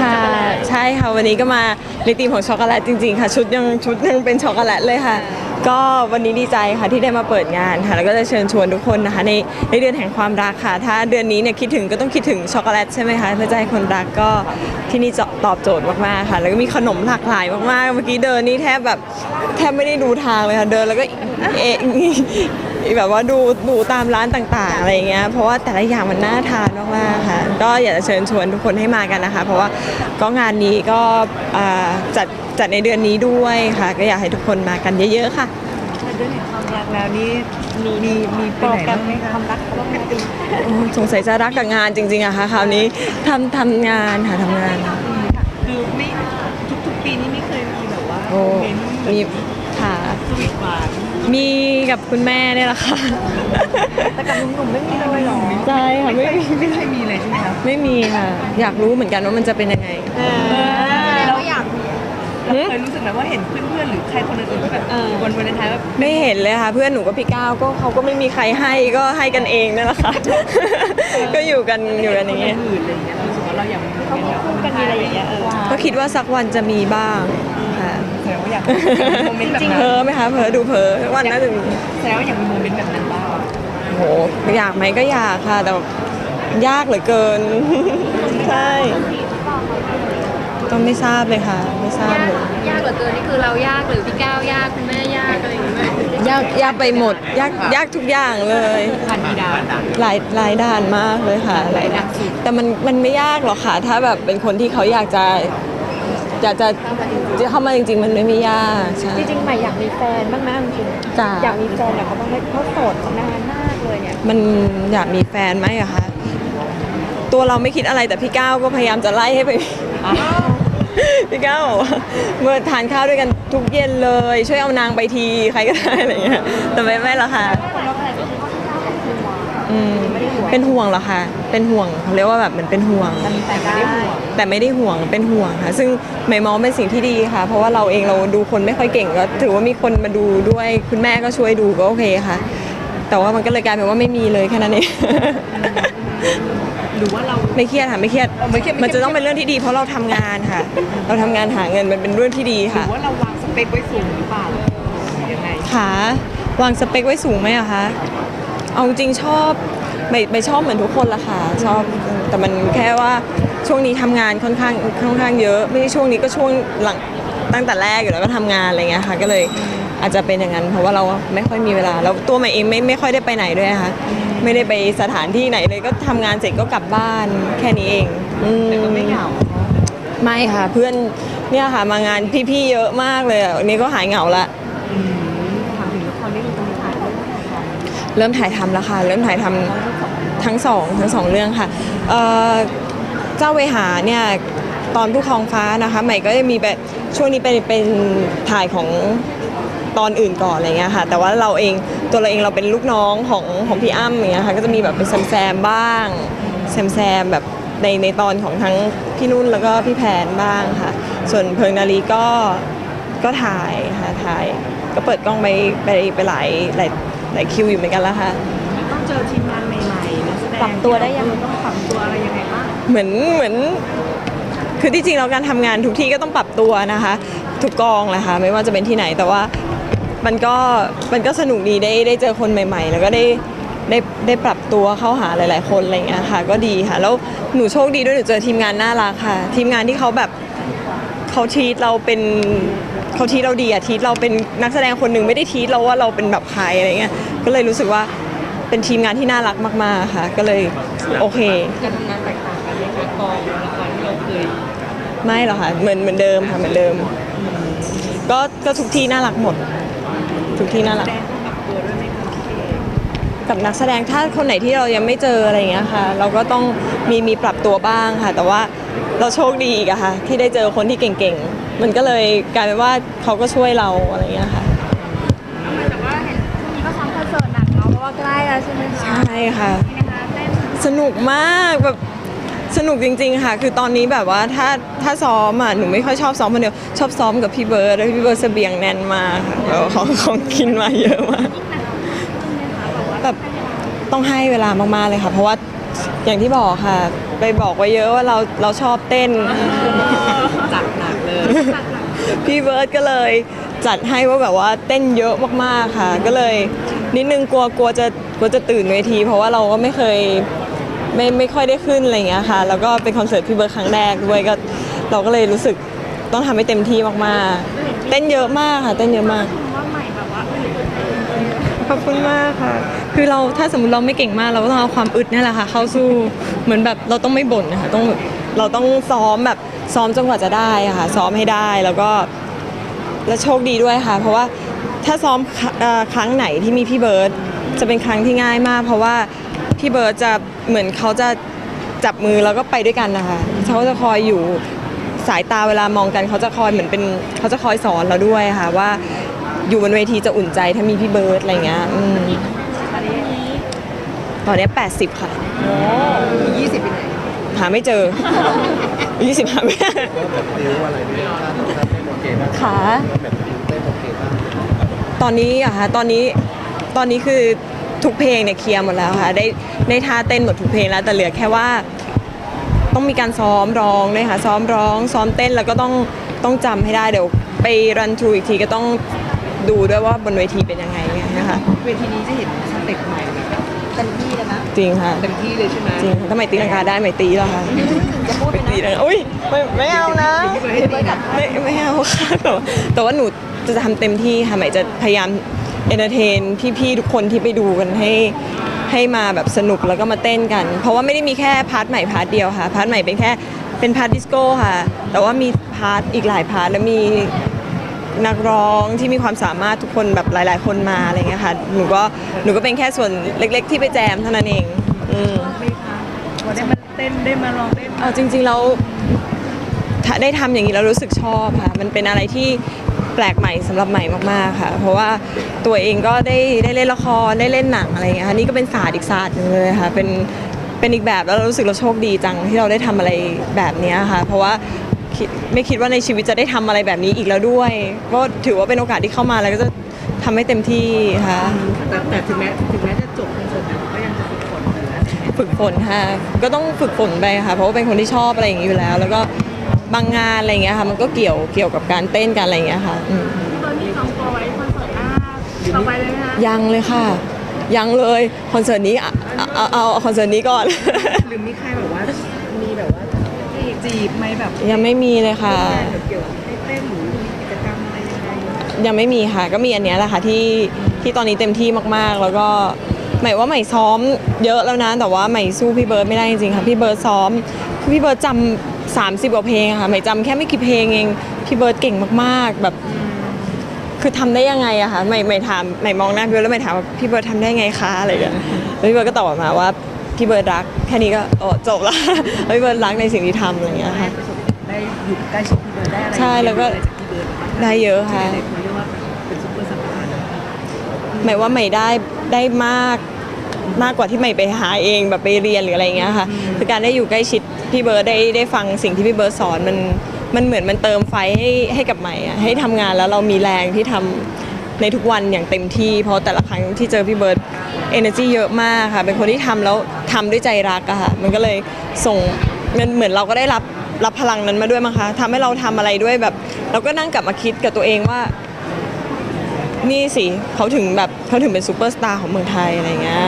ค่ะใช่ค่ะวันนี้ก็มาในธีมของช็อกโกแลตจริงๆค่ะ ชุดยังชุดยังเป็นช็อกโกแลตเลยค่ะ ก็วันนี้ดีใจค่ะที่ได้มาเปิดงานค่ะ แล้วก็จะเชิญชวนทุกคนนะคะในในเดือนแห่งความรักค่ะ ถ้าเดือนนี้เนี่ยคิดถึงก็ต้องคิดถึงช็อกโกแลตใช่ไหมคะเพื่อจะให้คนรักก็ที่นี่จะตอบโจทย์มากๆค่ะ แล้วก็มีขนมหลากหลายมากๆเมื่อกี้เดินนี่แทบแบบแทบไม่ได้ดูทางเลยค่ะเดินแล้วก็เอะ แบบว่าดูดูตามร้านต่างๆอะไรอย่างเงี้ยเพราะว่าแต่ละอย่างมันน่าทานมากๆค่ะก็อยากจะเชิญชวนทุกคนให้มากันนะคะ เพราะว่าก็งานนี้ก็อ่าจัดจัดในเดือนนี้ด้วยค่ะ ก็อยากให้ทุกคนมากันเยอะ ๆ ค่ะเรื่องแห่งความรักแล้วนี่มีมีมีโปรแกรมความรักเขาบ้างไหมคะโอ้สงสัยจะรักกับงานจริงๆอะค่ะคราวนี้ทำทำงานค่ะทำงานคือไม่ทุกทุกๆปีนี่ไม่เคยมีแบบว่าโอ้โมเมนต์มีค่ะสวีทหวาน มีกับคุณแม่เนี่ยแหละค่ะ แต่กับหนุ่มๆไม่มีเลยเหรอใช่ค่ะไม่มีไม่เคยมีเลยใช่ไหมคะไม่มีค่ะ อยากรู้เหมือนกันว่ามันจะเป็นยังไงเราอยากหืเรามเคยรู้สึกไหมว่าเห็นเพื่อนๆหรือใครคนอื่นๆที่แบบวันวันเลนไทน์แบบไม่เห็นเลยค่ะ เพื่อนหนูกับพี่ก้าวก็เขาก็ไม่มีใครให้ก็ให้กันเองนั่นแหละค่ะก็อยู่กันอยู่กันอย่างเงี้ย อื่นอะไรอย่างเงี้ยเรารู้สึกว่าเราอยากมีเขาคู่กันมีอะไรอย่างเงี้ยเออก็คิดว่าสักวันจะมีบ้างค่ะแสดงว่าอยากมีโมเมนต์แบบจริงนั้เพ้นอไหมคะเพ้อดูเพ้อวันน่าจะมีแสดงว่าอยากมีโมเมนต์แบบนั้นบ้างโหอยากไหมก็อยากค่ะ แต่แบบยากเหลือเกินใช่ก็ไม่ทราบเลยค่ะ ไม่ทราบยากเลยยากเหลือเกินนี่คือเรายากหรือพี่ก้าวยากคุณแม่ยาก อะไรอย่างเงี้ยยากยากไปหมดยากยากทุกอย่างเลยผ่านมีดาวหลายหลายด่านมากเลยค่ะหลายด่านแต่มันมันไม่ยากหรอกค่ะ ถ้าแบบเป็นคนที่เขาอยากจะอยากจะจะเข้ามาจริง ๆ มันไม่มียากใช่จริงๆใหม่อยากมีแฟนบ้างนะจริงจ้ะๆอยากมีแฟนแต่เขาบ้างไหมเขาโสดนานมากเลยเนี่ยมันอยากมีแฟนไหมอะคะตัวเราไม่คิดอะไรแต่พี่ก้าวก็พยายามจะไล่ให้ไป พี่ก้าวบอกว่าเมื่อทานข้าวด้วยกันทุกเย็นเลย ช่วยเอานางไปทีใครก็ได้อะไรเงี้ยแต่ไม่ไม่หรอกค่ะอืมเป็นห่วงเหรอคะเป็นห่วงเขาเรียกว่าแบบเหมือนเป็นห่วง แต่ไม่ได้ห่วงแต่ไม่ได้ห่วงเป็นห่วงค่ะ ซึ่งไม่มองเป็นสิ่งที่ดีค่ะ เพราะว่าเราเองเราดูคนไม่ค่อยเก่งก็ถือว่ามีคนมาดูด้วยคุณแม่ก็ช่วยดูก็โอเคค่ะ แต่ว่ามันก็เลยกลายเป็นว่าไม่มีเลยแค่นั้นเอง หรือว่าเรา ไม่เครียดค่ะไม่เครียดเออไม่เครียดไม่มันเครียดจะต้องเป็นเรื่องที่ดี เพราะเราทำงานค่ะ เราทำงานหาเงินมันเป็นเรื่องที่ดีหรืค่ะอว่าเราวางสเปคไว้สูงหรือเปล่ายังไงขาวางสเปคไว้สูงไหมอะคะเอาจริงๆชอบไม่ไม่ชอบเหมือนทุกคนละค่ะชอบแต่มันแค่ว่าช่วงนี้ทำงานค่อนข้างค่อนข้างเยอะ ไม่ใช่ช่วงนี้ก็ช่วงหลังตั้งแต่แรกอยู่แล้วก็ทำงานอะไรเงี้ยค่ะ ก็เลยอาจจะเป็นอย่างนั้น เพราะว่าเราไม่ค่อยมีเวลาแล้วตัวใหม่เองไม่ไม่ค่อยได้ไปไหนด้วยนะคะ ไม่ได้ไปสถานที่ไหนเลยก็ทำงานเสร็จก็กลับบ้านแค่นี้เองอืม แต่ก็ไม่เหงา ไม่ค่ะเพื่อนเนี่ยค่ะมางานพี่ๆเยอะมากเลยอะวันนี้ก็หายเหงาละอืมถามถึงละครนี่ตรงนี้ถ่ายทำเริ่มถ่ายทำแล้วค่ะ เริ่มถ่ายทำทั้งสองทั้งสองเรื่องค่ะเอ่อเจ้าเวหาเนี่ยตอนผู้ครองฟ้านะคะ ใหม่ก็จะมีแบบช่วงนี้เป็นเป็นถ่ายของ ตอนอื่นก่อนอะไรเงี้ยค่ะ แต่ว่าเราเองตัวเราเองเราเป็นลูกน้องของของพี่อ้ำอย่างเงี้ยค่ะก็จะมีแบบเป็นแซมแซมๆบ้างแซมแซมๆแบบในในตอนของทั้งพี่นุ่นแล้วก็พี่แพนบ้างค่ะ ส่วนเพลิงนาลีก็ก็ถ่ายค่ะถ่าย ก็เปิดกล้องไปไปไปหลายหลายหลายคิวอยู่เหมือนกันแล้วค่ะ ต้องเจอทีมงานใหม่ๆนักแสดงปรับตัวได้ยัง ต้องปรับตัวอะไรยังไงบ้างเหมือนเหมือน คือที่จริงเราการทำงานทุกที่ก็ต้องปรับตัวนะคะ ทุกกองแหละค่ะไม่ว่าจะเป็นที่ไหนแต่ว่า มันก็มันก็สนุกดีได้ได้เจอคนใหม่ ๆ แล้วก็ได้ได้ได้ปรับตัวเข้าหาหลาย ๆ คนอะไรอย่างเงี้ยค่ะ ก็ดีค่ะ แล้วหนูโชคดีด้วยหนูเจอทีมงานน่ารักค่ะ ทีมงานที่เขาแบบเขาทีตเราเป็นเขาทีเราดีอะทีตเราเป็นนักแสดงคนหนึ่งไม่ได้ทีตเราว่าเราเป็นแบบใครอะไรเงี้ยก็เลยรู้สึกว่าเป็นทีมงานที่น่ารักมาก ๆ ค่ะ ก็เลยโอเคการทำงานแตกต่างกันไหมคะกองละครที่เราเคยไม่หรอกค่ะเหมือนเหมือนเดิมค่ะเหมือนเดิม ก็ก็ทุกที่น่ารักหมด ทุกที่น่ารักแดงต้องปรับตัวด้วยไหมคะพี่เอกับนักแสดงถ้าคนไหนที่เรายังไม่เจออะไรอย่างเงี้ยค่ะ เราก็ต้องมีมีปรับตัวบ้างค่ะ แต่ว่าเราโชคดีอีกอะค่ะ ที่ได้เจอคนที่เก่งๆ มันก็เลยกลายเป็นว่าเขาก็ช่วยเราอะไรอย่างเงี้ยค่ะแต่ว่าเห็นช่วงนี้ก็ซ้อมคอนเสิร์ตหนักเนาะเพราะว่าใกล้แล้วใช่ไหมคะใช่ค่ะนี่นะคะเต้นสนุกมากแบบ สนุกจริง ๆ ค่ะ คือตอนนี้แบบว่าถ้าถ้าซ้อมอะหนูไม่ค่อยชอบซ้อมคนเดียว ชอบซ้อมกับพี่เบิร์ดแล้วพี่เบิร์ดเสบียงแน่นมากค่ะแล้วของของกินมาเยอะมากแบบต้องให้เวลามากๆเลยค่ะ เพราะว่าอย่างที่บอกค่ะ ไปบอกไว้เยอะว่าเราเราชอบเต้น จัดหนักเลย พี่เบิร์ดก็เลยจัดให้ว่าแบบว่าเต้นเยอะมากๆค่ะ ก็เลย นิดนึงกลัวกลัวจะกลัวจะตื่นเวที เพราะว่าเราก็ไม่เคย ไม่ไม่ค่อยได้ขึ้นอะไรอย่างเงี้ยค่ะ แล้วก็เป็นคอนเสิร์ตพี่เบิร์ดครั้งแรกด้วยก็เราก็เลยรู้สึกต้องทำให้เต็มที่มากๆ เต้นเยอะมากค่ะ เต้นเยอะมาก ว่าใหม่แบบว่าเออขอบคุณมากค่ะ คือเราถ้าสมมติเราไม่เก่งมากเราก็ต้องเอาความอึดนี่แหละค่ะ เข้าสู้เหมือนแบบเราต้องไม่บ่นนะคะต้องแบบเราต้องซ้อมแบบซ้อมจนกว่าจะได้อะค่ะ ซ้อมให้ได้แล้วก็และโชคดีด้วยค่ะ เพราะว่าถ้าซ้อมคเอ่อครั้งไหนที่มีพี่เบิร์ตจะเป็นครั้งที่ง่ายมาก เพราะว่า พี่เบิร์ตจะเหมือนเขาจะจับมือแล้วก็ไปด้วยกันนะคะเขาจะคอยอยู่สายตาเวลามองกันเขาจะคอยเหมือนเป็นเขาจะคอยสอนเราด้วยค่ะว่าอยู่บนเวทีจะอุ่นใจถ้ามีพี่เบิร์ตอะไรเงี้ยอืมตอนนี้ 80 ค่ะยี่สิบปีไหนหาไม่เจอ 20หาไม่เจอติวอะไรเนี่ยถ้าถ้าเต้นโอเคบ้างขาแบบติวเต้นโอเคบ้างตอนนี้อะค่ะตอนนี้ตอนนี้คือทุกเพลงเนี่ยเคลียร์หมดแล้วค่ะได้ ได้ท่าเต้นหมดทุกเพลงแล้วแต่เหลือแค่ว่าต้องมีการซ้อมร้องด้วยค่ะซ้อมร้อง ซ้อมเต้นแล้วก็ต้องต้องจำให้ได้เดี๋ยวไปรันทรูอีกทีก็ต้องดูด้วยว่าบนเวทีเป็นยังไงเนี่ยนะคะเวทีนี้จะเห็นสเต็ปใหม่แบบเต็มที่เลยนะ จริงค่ะเต็มที่เลยใช่ไหมจริงค่ะถ้าไม่ตีลังกาได้ไม่ตีแล้วค่ะจะพูดไม่ไปตีนะแล้วอุ้ยไม่ไม่เอานะพี่เบิร์ดให้ดีนะไม่ไม่เอาค่ะแต่ว่าแต่ว่าหนูจะทำเต็มที่ค่ะหมายจะพยายาม เอนเตอร์เทนพี่ๆทุกคนที่ไปดูกันให้ให้มาแบบสนุกแล้วก็มาเต้นกัน เพราะว่าไม่ได้มีแค่พาร์ทใหม่พาร์ทเดียวค่ะ พาร์ทใหม่เป็นแค่เป็นพาร์ทดิสโก้ค่ะ แต่ว่ามีพาร์ทอีกหลายพาร์ทแล้วมีนักร้องที่มีความสามารถทุกคนแบบหลาย ๆ คนมาอะไรเงี้ยค่ะ หนูก็หนูก็เป็นแค่ส่วนเล็ก ๆ ที่ไปแจมเท่านั้นเอง อืมไม่ค่ะพอได้มาเต้นได้มาลองเต้นเอาจริงๆแล้วถ้าได้ทำอย่างนี้แล้วรู้สึกชอบค่ะ มันเป็นอะไรที่ แปลกใหม่สำหรับใหม่มากๆค่ะ เพราะว่าตัวเองก็ได้ได้เล่นละครได้เล่นหนังอะไรอย่างเงี้ยค่ะนี่ก็เป็นศาสตร์อีกศาสตร์หนึงเลยค่ะเป็นเป็นอีกแบบแล้วเรารู้สึกเราโชคดีจังที่เราได้ทำอะไรแบบเนี้ยค่ะ เพราะว่าคิดไม่คิดว่าในชีวิตจะได้ทำอะไรแบบนี้อีกแล้วด้วยก็ถือว่าเป็นโอกาสที่เข้ามาแล้วก็จะทำให้เต็มที่ค่ะ แต่แต่ถึงแม้ถึงแม้จะจบคอนเสิร์ตแล้วก็ยังจะฝึกฝนอยู่นะฝึกฝนค่ะ ก็ต้องฝึกฝนไปค่ะ เพราะว่าเป็นคนที่ชอบอะไรอย่างนี้อยู่แล้ว แล้วก็ บางงานอะไรอย่างเงี้ยค่ะ มันก็เกี่ยวเกี่ยวกับการเต้นกันอะไรอย่างเงี้ยค่ะอืมพี่เบิร์ดมีจองตัวไว้คอนเสิร์ตหน้าต่อไปเลยไหมคะยังเลยค่ะ ยังเลยคอนเสิร์ตนี้อะเอาเอาเอาคอนเสิร์ตนี้ก่อน หรือมีใครแบบว่ามีแบบว่าจีบไหมแบบยังไม่มีเลยค่ะแบบเกี่ยวกับให้เต้นหรือมีกิจกรรมอะไรยังไงยังไม่มีค่ะ ก็มีอันเนี้ยแหละค่ะที่ที่ตอนนี้เต็มที่มากๆ แล้วก็หมายว่าใหม่ซ้อมเยอะแล้วนะแต่ว่าใหม่สู้พี่เบิร์ดไม่ได้จริงๆค่ะพี่เบิร์ดซ้อมคือพี่เบิร์ดจำ 30กว่าเพลงอะค่ะใหม่จำแค่ไม่กี่เพลงเองพี่เบิร์ดเก่งมากๆแบบ คือทำได้ยังไงอะคะใหม่ใหม่ถามใหม่มองหน้าพี่เบิร์ดแล้วใหม่ถามว่าพี่เบิร์ดทำได้ไงคะอะไรอย่างเงี้ยแล้วพี่เบิร์ดก็ตอบออกมาว่าพี่เบิร์ดรักแค่นี้ก็โอ้จบละ แล้วพี่เบิร์ดรักในสิ่งที่ทำอะไรอย่างเงี้ยได้ค่ะ ประสบได้อยู่ใกล้ชิดพี่เบิร์ดได้อะไรใช่แล้วก็เรียนรู้อะไรจากพี่เบิร์ดบ้างได้เยอะค่ะที่หลายๆคนเรียกว่าเป็นซุปเปอร์สตาร์นะหมายว่าใหม่ได้ได้มาก มากกว่าที่ใหม่ไปหาเองแบบไปเรียนหรืออะไรอย่างเงี้ยค่ะคือการได้อยู่ใกล้ชิดพี่เบิร์ดได้ได้ฟังสิ่งที่พี่เบิร์ดสอนมันมันเหมือนมันเติมไฟให้ให้กับใหม่อะให้ทำงานแล้วเรามีแรงที่ทำในทุกวันอย่างเต็มที่ เพราะแต่ละครั้งที่เจอพี่เบิร์ด energy เยอะมากค่ะเป็นคนที่ทำแล้วทำด้วยใจรักอะค่ะมันก็เลยส่งมันเหมือนเราก็ได้รับรับพลังนั้นมาด้วยมั้งคะทำให้เราทำอะไรด้วยแบบ เราก็นั่งกลับมาคิดกับตัวเองว่า นี่สิเขาถึงแบบเขาถึงเป็นซูเปอร์สตาร์ของเมืองไทยอะไรเงี้ย